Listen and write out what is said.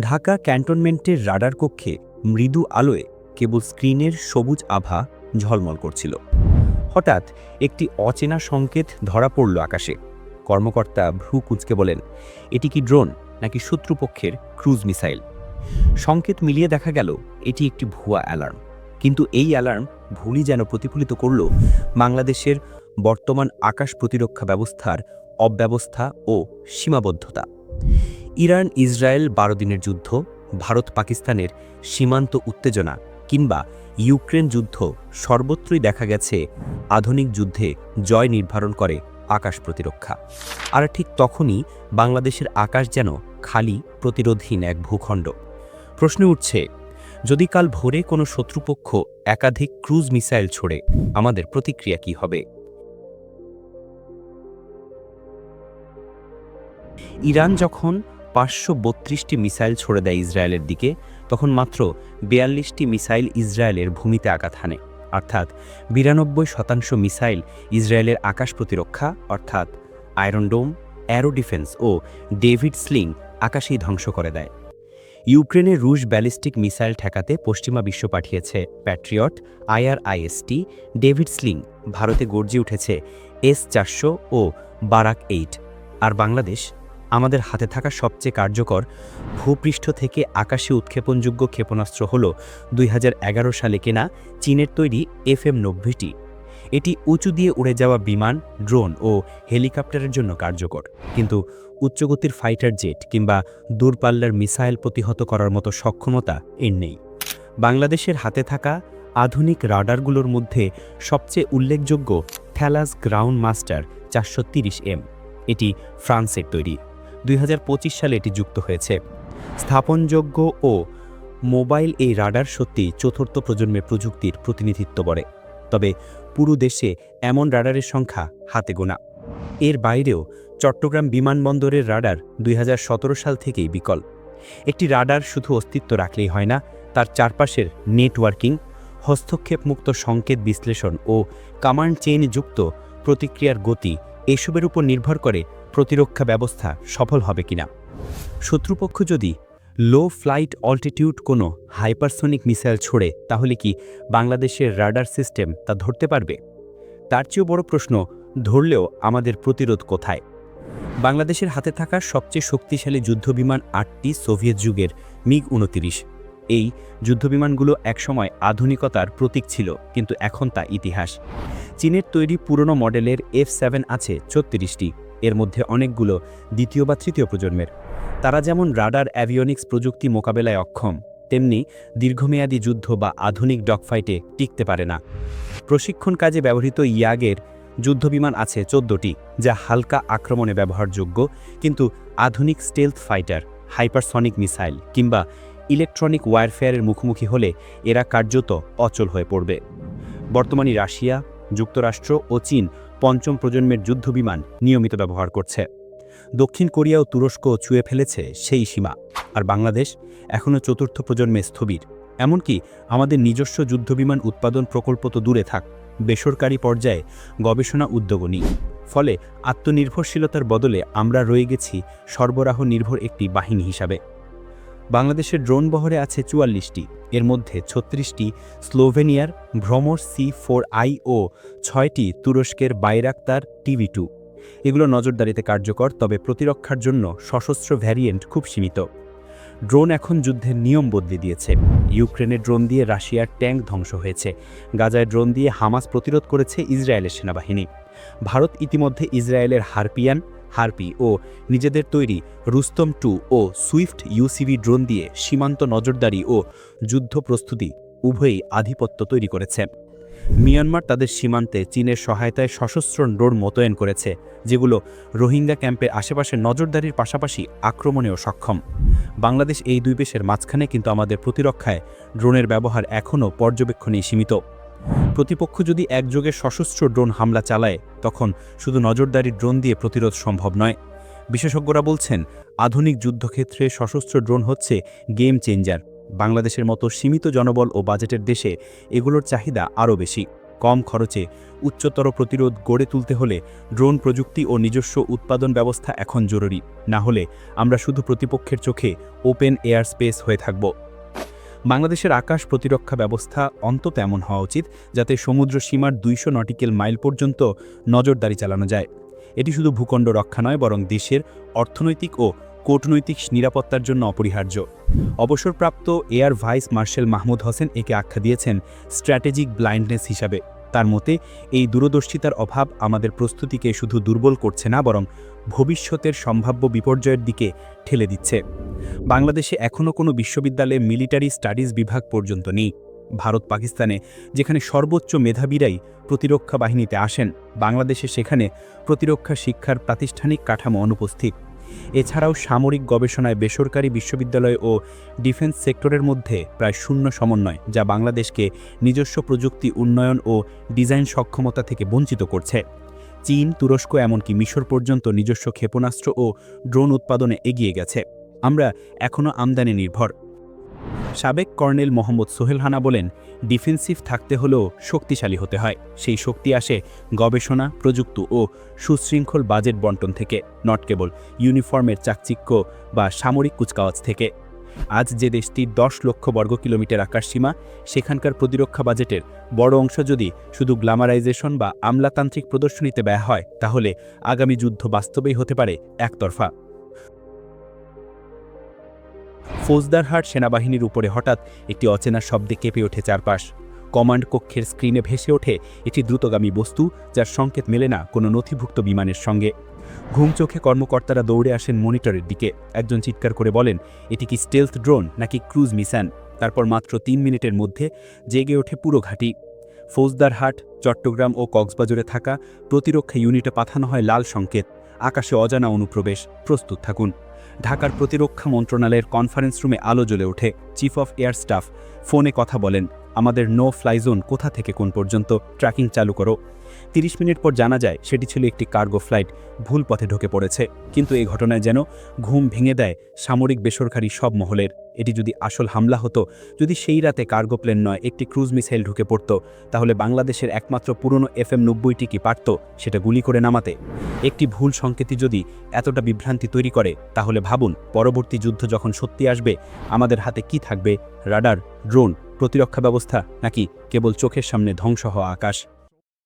ঢাকা ক্যান্টনমেন্টের রাডার কক্ষে মৃদু আলোয় কেবল স্ক্রিনের সবুজ আভা ঝলমল করছিল। হঠাৎ একটি অচেনা সংকেত ধরা পড়ল আকাশে। কর্মকর্তা ভ্রু কুঁচকে বলেন, এটি কি ড্রোন নাকি শত্রুপক্ষের ক্রুজ মিসাইল? সংকেত মিলিয়ে দেখা গেল, এটি একটি ভুয়া অ্যালার্ম। কিন্তু এই অ্যালার্ম ভুলই যেন প্রতিফলিত করল বাংলাদেশের বর্তমান আকাশ প্রতিরক্ষা ব্যবস্থার অব্যবস্থা ও সীমাবদ্ধতা। ইরান ইসরায়েল বারো দিনের যুদ্ধ, ভারত পাকিস্তানের সীমান্ত উত্তেজনা কিংবা ইউক্রেন যুদ্ধ সর্বত্রই দেখা গেছে আধুনিক যুদ্ধে জয় নির্ধারণ করে আকাশ প্রতিরক্ষা। আর ঠিক তখনই বাংলাদেশের আকাশ যেন খালি প্রতিরোধহীন এক ভূখণ্ড। প্রশ্ন উঠছে, যদি কাল ভোরে কোনো শত্রুপক্ষ একাধিক ক্রুজ মিসাইল ছোড়ে, আমাদের প্রতিক্রিয়া কি হবে? ইরান যখন পাঁচশো বত্রিশটি মিসাইল ছড়ে দেয় ইসরায়েলের দিকে, তখন মাত্র বিয়াল্লিশটি মিসাইল ইসরায়েলের ভূমিতে আঘাত হানে। অর্থাৎ বিরানব্বই শতাংশ মিসাইল ইসরায়েলের আকাশ প্রতিরক্ষা, অর্থাৎ আয়রনডোম অ্যারো ডিফেন্স ও ডেভিড স্লিং আকাশেই ধ্বংস করে দেয়। ইউক্রেনে রুশ ব্যালিস্টিক মিসাইল ঠেকাতে পশ্চিমা বিশ্ব পাঠিয়েছে প্যাট্রিয়ট, আইআরআইএসটি, ডেভিড স্লিং। ভারতে গর্জে উঠেছে এস চারশো ও বারাক এইট। আর বাংলাদেশ আমাদের হাতে থাকা সবচেয়ে কার্যকর ভূপৃষ্ঠ থেকে আকাশে উৎক্ষেপণযোগ্য ক্ষেপণাস্ত্র হল দুই হাজার এগারো সালে কেনা চীনের তৈরি এফ এম নব্বইটি। এটি উঁচু দিয়ে উড়ে যাওয়া বিমান, ড্রোন ও হেলিকপ্টারের জন্য কার্যকর। কিন্তু উচ্চগতির ফাইটার জেট কিংবা দূরপাল্লার মিসাইল প্রতিহত করার মতো সক্ষমতা এর নেই। বাংলাদেশের হাতে থাকা আধুনিক রাডারগুলোর মধ্যে সবচেয়ে উল্লেখযোগ্য থ্যালাস গ্রাউন্ড মাস্টার চারশো এম। এটি ফ্রান্সের তৈরি। দুই হাজার পঁচিশ সালে এটি যুক্ত হয়েছে। স্থাপনযোগ্য ও মোবাইল এই রাডার সত্যি চতুর্থ প্রজন্মের প্রযুক্তির প্রতিনিধিত্ব করে। তবে পুরো দেশে এমন রাডারের সংখ্যা হাতে গোনা। এর বাইরেও চট্টগ্রাম বিমানবন্দরের রাডার দুই হাজার সতেরো সাল থেকেই বিকল। একটি রাডার শুধু অস্তিত্ব রাখলেই হয় না, তার চারপাশের নেটওয়ার্কিং হস্তক্ষেপমুক্ত সংকেত বিশ্লেষণ ও কামান্ড চেইন যুক্ত প্রতিক্রিয়ার গতি এসবের উপর নির্ভর করে প্রতিরক্ষা ব্যবস্থা সফল হবে কিনা? শত্রুপক্ষ যদি লো ফ্লাইট অল্টিটিউড কোনো হাইপারসোনিক মিসাইল ছোড়ে, তাহলে কি বাংলাদেশের রাডার সিস্টেম তা ধরতে পারবে? তার চেয়েও বড় প্রশ্ন, ধরলেও আমাদের প্রতিরোধ কোথায়? বাংলাদেশের হাতে থাকা সবচেয়ে শক্তিশালী যুদ্ধবিমান আটটি সোভিয়েত যুগের মিগ উনতিরিশ। এই যুদ্ধবিমানগুলো একসময় আধুনিকতার প্রতীক ছিল, কিন্তু এখন তা ইতিহাস। চীনের তৈরি পুরনো মডেলের এফ সেভেন আছে ছত্রিশটি এর মধ্যে অনেকগুলো দ্বিতীয় বা তৃতীয় প্রজন্মের। তারা যেমন রাডার অ্যাভিওনিক্স প্রযুক্তি মোকাবেলায় অক্ষম, তেমনি দীর্ঘমেয়াদী যুদ্ধ বা আধুনিক ডগফাইটে টিকতে পারে না। প্রশিক্ষণ কাজে ব্যবহৃত ইয়াগের যুদ্ধবিমান আছে চোদ্দটি, যা হালকা আক্রমণে ব্যবহারযোগ্য, কিন্তু আধুনিক স্টেলথ ফাইটার, হাইপারসনিক মিসাইল, কিংবা ইলেকট্রনিক ওয়ারফেয়ারের মুখোমুখি হলে এরা কার্যত অচল হয়ে পড়বে। বর্তমানে রাশিয়া, যুক্তরাষ্ট্র ও চীন পঞ্চম প্রজন্মের যুদ্ধবিমান নিয়মিত ব্যবহার করছে। দক্ষিণ কোরিয়া ও তুরস্ক ছুঁয়ে ফেলেছে সেই সীমা, আর বাংলাদেশ এখনও চতুর্থ প্রজন্মে স্থবির। এমনকি আমাদের নিজস্ব যুদ্ধবিমান উৎপাদন প্রকল্প তো দূরে থাক, বেসরকারি পর্যায়ে গবেষণা উদ্যোগও নেই ফলে আত্মনির্ভরশীলতার বদলে আমরা রয়ে গেছি সরবরাহ নির্ভর একটি বাহিনী হিসাবে। বাংলাদেশের ড্রোন বহরে আছে চুয়াল্লিশটি এর মধ্যে ছত্রিশটি স্লোভেনিয়ার ভ্রমর সি ফোর আই ও ছয়টি তুরস্কের বাইরাক্তার টিভি টু। এগুলো নজরদারিতে কার্যকর, তবে প্রতিরক্ষার জন্য সশস্ত্র ভ্যারিয়েন্ট খুব সীমিত। ড্রোন এখন যুদ্ধের নিয়ম বদলে দিয়েছে। ইউক্রেনের ড্রোন দিয়ে রাশিয়ার ট্যাঙ্ক ধ্বংস হয়েছে। গাজায় ড্রোন দিয়ে হামাস প্রতিরোধ করেছে ইসরায়েলের সেনাবাহিনী। ভারত ইতিমধ্যে ইসরায়েলের হারপিয়ান হারপি ও নিজেদের তৈরি রুস্তম টু ও সুইফট ইউসিভি ড্রোন দিয়ে সীমান্ত নজরদারি ও যুদ্ধ প্রস্তুতি উভয়ই আধিপত্য তৈরি করেছে। মিয়ানমার তাদের সীমান্তে চীনের সহায়তায় সশস্ত্র ড্রোন মোতায়েন করেছে, যেগুলো রোহিঙ্গা ক্যাম্পের আশেপাশে নজরদারির পাশাপাশি আক্রমণেও সক্ষম। বাংলাদেশ এই দুই দেশের মাঝখানে কিন্তু আমাদের প্রতিরক্ষায় ড্রোনের ব্যবহার এখনও পর্যবেক্ষণেই সীমিত। প্রতিপক্ষ যদি একযোগে সশস্ত্র ড্রোন হামলা চালায় তখন শুধু নজরদারি ড্রোন দিয়ে প্রতিরোধ সম্ভব নয়। বিশেষজ্ঞরা বলছেন, আধুনিক যুদ্ধক্ষেত্রে সশস্ত্র ড্রোন হচ্ছে গেম চেঞ্জার। বাংলাদেশের মতো সীমিত জনবল ও বাজেটের দেশে এগুলোর চাহিদা আরও বেশি। কম খরচে উচ্চতর প্রতিরোধ গড়ে তুলতে হলে ড্রোন প্রযুক্তি ও নিজস্ব উৎপাদন ব্যবস্থা এখন জরুরি। না হলে আমরা শুধু প্রতিপক্ষের চোখে ওপেন এয়ার স্পেস হয়ে থাকব। বাংলাদেশের আকাশ প্রতিরক্ষা ব্যবস্থা অন্তত এমন হওয়া উচিত যাতে সমুদ্র সীমার দুইশো নটিক্যাল মাইল পর্যন্ত নজরদারি চালানো যায়। এটি শুধু ভূখণ্ড রক্ষা নয়, বরং দেশের অর্থনৈতিক ও কূটনৈতিক নিরাপত্তার জন্য অপরিহার্য। অবসরপ্রাপ্ত air vice marshal Mahmud Hossain একে আখ্যা দিয়েছেন স্ট্র্যাটেজিক ব্লাইন্ডনেস হিসাবে। তার মতে, এই দূরদর্শিতার অভাব আমাদের প্রস্তুতিকে শুধু দুর্বল করছে না, বরং ভবিষ্যতের সম্ভাব্য বিপর্যয়ের দিকে ঠেলে দিচ্ছে। বাংলাদেশে এখনও কোনো বিশ্ববিদ্যালয়ে মিলিটারি স্টাডিজ বিভাগ পর্যন্ত নেই। ভারত পাকিস্তানে, যেখানে সর্বোচ্চ মেধাবীরাই প্রতিরক্ষা বাহিনীতে আসেন, বাংলাদেশে সেখানে প্রতিরক্ষা শিক্ষার প্রাতিষ্ঠানিক কাঠামো অনুপস্থিত। এছাড়াও সামরিক গবেষণায় বেসরকারি বিশ্ববিদ্যালয় ও ডিফেন্স সেক্টরের মধ্যে প্রায় শূন্য সমন্বয়, যা বাংলাদেশকে নিজস্ব প্রযুক্তি, উন্নয়ন ও ডিজাইন সক্ষমতা থেকে বঞ্চিত করছে। চীন, তুরস্ক, এমনকি মিশর পর্যন্ত নিজস্ব ক্ষেপণাস্ত্র ও ড্রোন উৎপাদনে এগিয়ে গেছে। আমরা এখনও আমদানি নির্ভর। সাবেক কর্নেল মোহাম্মদ সোহেল হানা বলেন, ডিফেন্সিভ থাকতে হলেও শক্তিশালী হতে হয়। সেই শক্তি আসে গবেষণা, প্রযুক্তি ও সুশৃঙ্খল বাজেট বন্টন থেকে, নট কেবল ইউনিফর্মের চাকচিক্য বা সামরিক কুচকাওয়াজ থেকে। আজ যে দেশটির দশ লক্ষ বর্গ কিলোমিটার আকাশসীমা সেখানকার প্রতিরক্ষা বাজেটের বড় অংশ যদি শুধু গ্ল্যামারাইজেশন বা আমলাতান্ত্রিক প্রদর্শনীতে ব্যয় হয়, তাহলে আগামী যুদ্ধ বাস্তবেই হতে পারে একতরফা। ফৌজদারহাট সেনাবাহিনীর উপরে হঠাৎ একটি অচেনা শব্দে কেঁপে ওঠে চারপাশ। কমান্ড কক্ষের স্ক্রিনে ভেসে ওঠে একটি দ্রুতগামী বস্তু, যার সংকেত মেলে না কোনো নথিভুক্ত বিমানের সঙ্গে। ঘুম চোখে কর্মকর্তারা দৌড়ে আসেন মনিটরের দিকে। একজন চিৎকার করে বলেন, এটি কি স্টেলথ ড্রোন নাকি ক্রুজ মিশন তারপর মাত্র তিন মিনিটের মধ্যে জেগে ওঠে পুরো ঘাঁটি। ফৌজদারহাট, চট্টগ্রাম ও কক্সবাজারে থাকা প্রতিরক্ষা ইউনিটে পাঠানো হয় লাল সংকেত। আকাশে অজানা অনুপ্রবেশ। প্রস্তুত থাকুন। ঢাকার প্রতিরক্ষা মন্ত্রণালয়ের কনফারেন্স রুমে আলো জ্বলে ওঠে। চিফ অফ এয়ার স্টাফ ফোনে কথা বলেন, আমাদের নো ফ্লাই জোন কোথা থেকে কোন পর্যন্ত? ট্র্যাকিং চালু করো। তিরিশ মিনিট পর জানা যায় সেটি ছিল একটি কার্গো ফ্লাইট, ভুল পথে ঢুকে পড়েছে। কিন্তু এই ঘটনায় যেন ঘুম ভেঙে দেয় সামরিক বেসরকারি সব মহলের। এটি যদি আসল হামলা হতো, যদি সেই রাতে কার্গো প্লেন নয়, একটি ক্রুজ মিসাইল ঢুকে পড়ত, তাহলে বাংলাদেশের একমাত্র পুরনো এফ এম নব্বইটি কি পারত সেটা গুলি করে নামাতে। একটি ভুল সংকেতই যদি এতটা বিভ্রান্তি তৈরি করে, তাহলে ভাবুন, পরবর্তী যুদ্ধ যখন সত্যি আসবে, আমাদের হাতে কি থাকবে? রাডার, ড্রোন, প্রতিরক্ষা ব্যবস্থা, নাকি কেবল চোখের সামনে ধ্বংস হওয়া আকাশ?